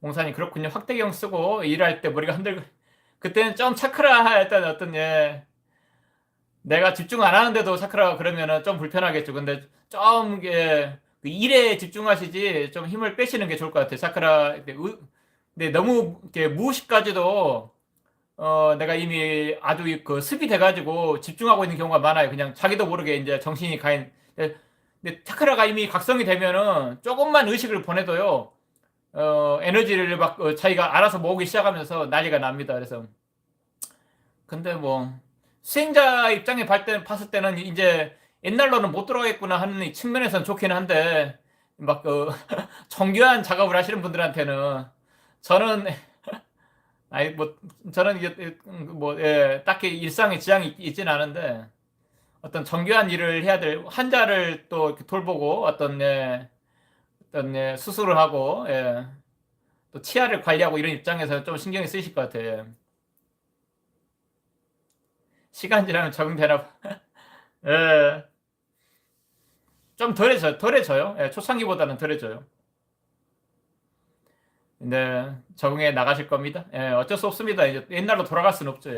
목사님 그렇군요. 확대경 쓰고 일할 때 머리가 흔들고 그때는 좀 차크라 했던 어떤 예 내가 집중 안 하는데도 차크라 그러면은 좀 불편하겠죠. 근데 좀 예, 그 일에 집중하시지 좀 힘을 빼시는 게 좋을 것 같아요. 차크라 근데 너무 이렇게 무의식까지도 어 내가 이미 아주 그 습이 돼가지고 집중하고 있는 경우가 많아요. 그냥 자기도 모르게 이제 정신이 가 있는. 근데 차크라가 이미 각성이 되면은 조금만 의식을 보내도요. 어, 에너지를 막 어, 자기가 알아서 모으기 시작하면서 난리가 납니다. 그래서 근데 뭐 수행자 입장에 때- 봤을 때는 이제 옛날로는 못 돌아가겠구나 하는 이 측면에서는 좋긴 한데 막 그 정교한 작업을 하시는 분들한테는 저는 아니 뭐 저는 이게 뭐 예, 딱히 일상에 지장이 있- 있진 않은데 어떤 정교한 일을 해야 될 환자를 또 돌보고 어떤 예, 어떤 예, 수술을 하고 예, 또 치아를 관리하고 이런 입장에서 좀 신경이 쓰이실 것 같아요. 예. 시간 지나면 적응되나 봐. 예. 좀 덜해져, 덜해져요. 예, 초창기보다는 덜해져요. 네, 적응해 나가실 겁니다. 예, 어쩔 수 없습니다. 이제 옛날로 돌아갈 수는 없죠. 예.